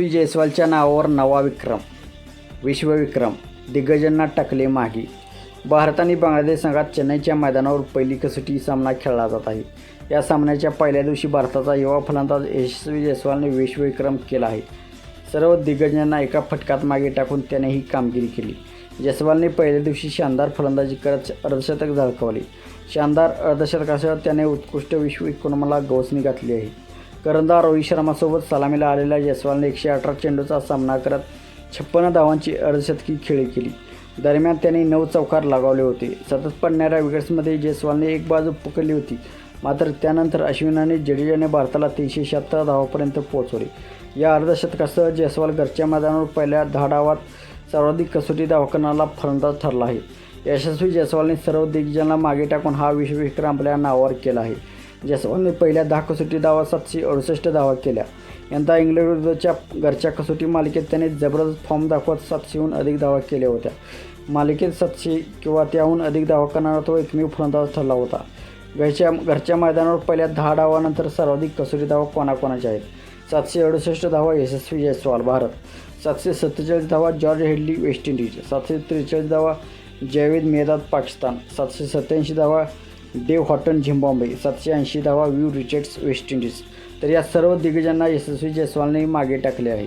यशस्वी जयस्वालच्या नावावर नवा विक्रम विश्वविक्रम दिग्गजांना टाकले मागे. भारत आणि बांगलादेश संघात चेन्नईच्या मैदानावर पहिली कसोटी सामना खेळला जात आहे. या सामन्याच्या पहिल्या दिवशी भारताचा युवा फलंदाज यशस्वी जयस्वालने विश्वविक्रम केला आहे. सर्व दिग्गजांना एका फटकात मागे टाकून त्याने ही कामगिरी केली. जयस्वालने पहिल्या दिवशी शानदार फलंदाजी करत अर्धशतक झळकावले. शानदार अर्धशतकासह त्याने उत्कृष्ट विश्वविक्रमाला गवसणी घातली आहे. करंदा रोहित शर्मासोबत सलामीला आलेल्या जयस्वालने एकशे अठरा चेंडूचा सामना करत छप्पन्न धावांची अर्धशतकी खेळी केली. दरम्यान त्याने नऊ चौकार लगावले होते. सतत पडणाऱ्या विकेट्समध्ये जयस्वालने एक बाजू पकडली होती. मात्र त्यानंतर अश्विनाने जडेजाने भारताला तीनशे शहात्तर धावापर्यंत पोहोचवले. या अर्धशतकासह जयस्वाल घरच्या मैदानावर पहिल्या दहा डावात सर्वाधिक कसोटी दवाखानाला करणारा फलंदाज ठरला आहे. यशस्वी जयस्वालने सर्व दिग्गजांना मागे टाकून हा विश्वविक्रम आपल्या नावावर केला आहे. जसवंतने पहिल्या दहा कसोटी धावा सातशे अडुसष्ट धावा केल्या. यंदा इंग्लंड विरुद्धच्या घरच्या कसोटी मालिकेत त्याने जबरदस्त फॉर्म दाखवत सातशेहून अधिक धावा केल्या होत्या. मालिकेत सातशे किंवा त्याहून अधिक धावा करणारा तो एकमेव फलंदाज ठरला होता. घरच्या घरच्या मैदानावर पहिल्या दहा डावानंतर सर्वाधिक कसोटी धावा कोणाकोणाच्या आहेत? सातशे अडुसष्ट धावा यशस्वी जयस्वाल भारत. सातशे सत्तेचाळीस धावा जॉर्ज हेडली वेस्ट इंडिज. सातशे त्रेचाळीस धावा जयवेद मेदाद पाकिस्तान. सातशे सत्याऐंशी धावा डेव हॉटन झिम्बॉम्बे सातशे ऐंशी धावा व्यू रिचर्ड्स वेस्ट इंडिज. तर या सर्व दिग्गजांना यशस्वी जयस्वालने मागे टाकले आहे.